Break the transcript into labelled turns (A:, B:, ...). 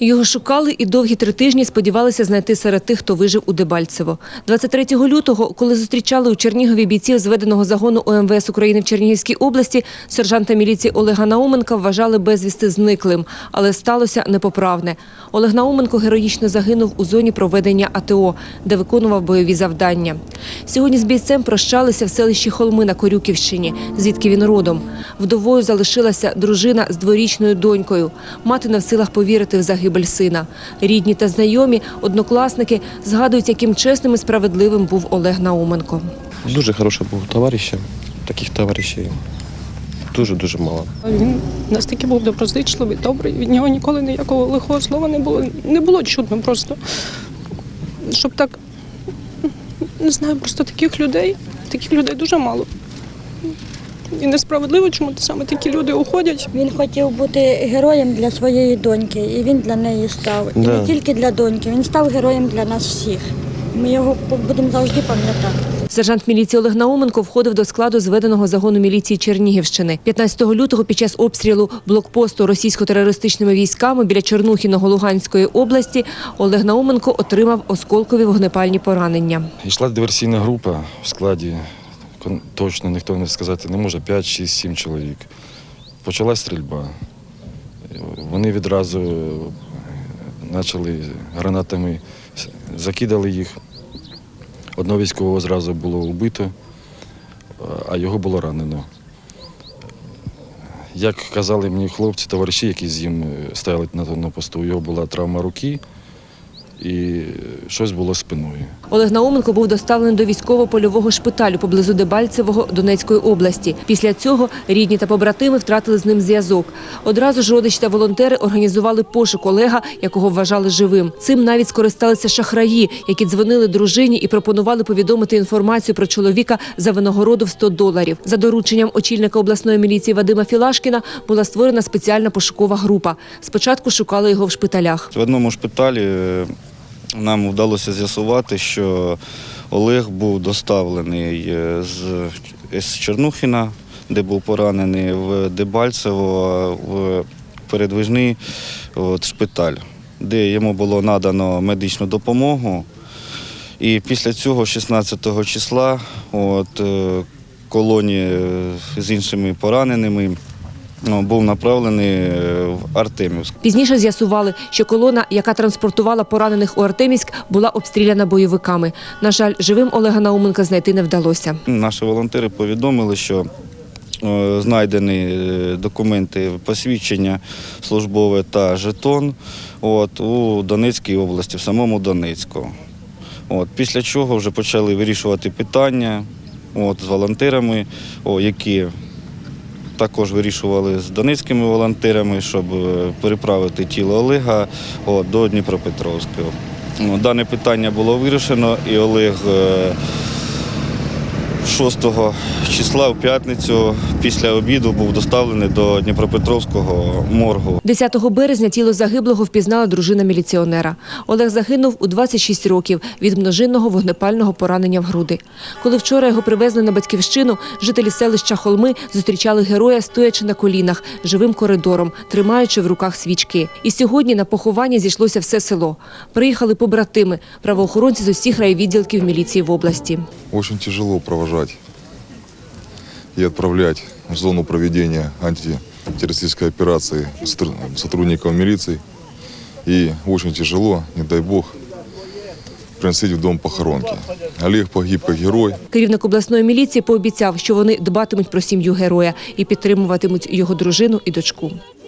A: Його шукали і довгі три тижні сподівалися знайти серед тих, хто вижив у Дебальцево. 23 лютого, коли зустрічали у Чернігові бійців зведеного загону ОМВС України в Чернігівській області, сержанта міліції Олега Науменка вважали безвісти зниклим, але сталося непоправне. Олег Науменко героїчно загинув у зоні проведення АТО, де виконував бойові завдання. Сьогодні з бійцем прощалися в селищі Холми на Корюківщині, звідки він родом. Вдовою залишилася дружина з дворічною донькою. Мати не в силах повірити в загибель сина. Рідні та знайомі, однокласники згадують, яким чесним і справедливим був Олег Науменко.
B: Дуже хороший був товаришем. Таких товаришів дуже-дуже мало.
C: Він настільки був доброзичливий, добрий. Від нього ніколи ніякого лихого слова не було. Не було чутно просто. Щоб так не знаю, просто таких людей, таких людей дуже мало. І несправедливо, чому саме такі люди уходять.
D: Він хотів бути героєм для своєї доньки, і він для неї став. І не тільки для доньки, він став героєм для нас всіх. Ми його будемо завжди пам'ятати.
A: Сержант міліції Олег Науменко входив до складу зведеного загону міліції Чернігівщини. 15 лютого під час обстрілу блокпосту російсько-терористичними військами біля Чернухіного Луганської області Олег Науменко отримав осколкові вогнепальні поранення.
E: Йшла диверсійна група в складі, точно ніхто не сказати не може, 5, 6, 7 чоловік. Почалась стрільба. Вони відразу почали гранатами, закидали їх. Одного військового зразу було вбито, а його було ранено. Як казали мені хлопці, товариші, які з ним е, стояли на посту, у його була травма руки і щось було спиною.
A: Олег Науменко був доставлений до військово-польового шпиталю поблизу Дебальцевого Донецької області. Після цього рідні та побратими втратили з ним зв'язок. Одразу ж родичі та волонтери організували пошук Олега, якого вважали живим. Цим навіть скористалися шахраї, які дзвонили дружині і пропонували повідомити інформацію про чоловіка за винагороду в 100 доларів. За дорученням очільника обласної міліції Вадима Філашкіна була створена спеціальна пошукова група. Спочатку шукали його в шпиталях.
F: В одному шпиталі е, нам вдалося з'ясувати, що Олег був доставлений е, з, Чернухіна, де був поранений, в Дебальцево, в передвижний от, шпиталь, де йому було надано медичну допомогу. І після цього, 16 числа, от, е, колоні з іншими пораненими ну, був направлений е, в Артемівськ.
A: Пізніше з'ясували, що колона, яка транспортувала поранених у Артемівськ, була обстріляна бойовиками. На жаль, живим Олега Науменка знайти не вдалося.
F: Наші волонтери повідомили, що е, знайдені е, документи посвідчення службове та жетон от, у Донецькій області, в самому Донецьку. От, після чого вже почали вирішувати питання от, з волонтерами, о, які також вирішували з донецькими волонтерами, щоб е, переправити тіло Олега до Дніпропетровського. Ну, Дане питання було вирішено, і Олег е, 6 числа в п'ятницю після обіду був доставлений до Дніпропетровського моргу.
A: 10 березня тіло загиблого впізнала дружина міліціонера. Олег загинув у 26 років від множинного вогнепального поранення в груди. Коли вчора його привезли на батьківщину, жителі селища Холми зустрічали героя, стоячи на колінах, живим коридором, тримаючи в руках свічки. І сьогодні на поховання зійшлося все село. Приїхали побратими, правоохоронці з усіх райвідділків міліції в області.
G: Очень тяжело провожать и отправлять в зону проведения антитеррористической операции сотрудников милиции. И очень тяжело, не дай бог, приносить в дом похоронки. Олег погиб как герой.
A: Керівник обласної міліції пообіцяв, що вони дбатимуть про сім'ю героя і підтримуватимуть його дружину і дочку.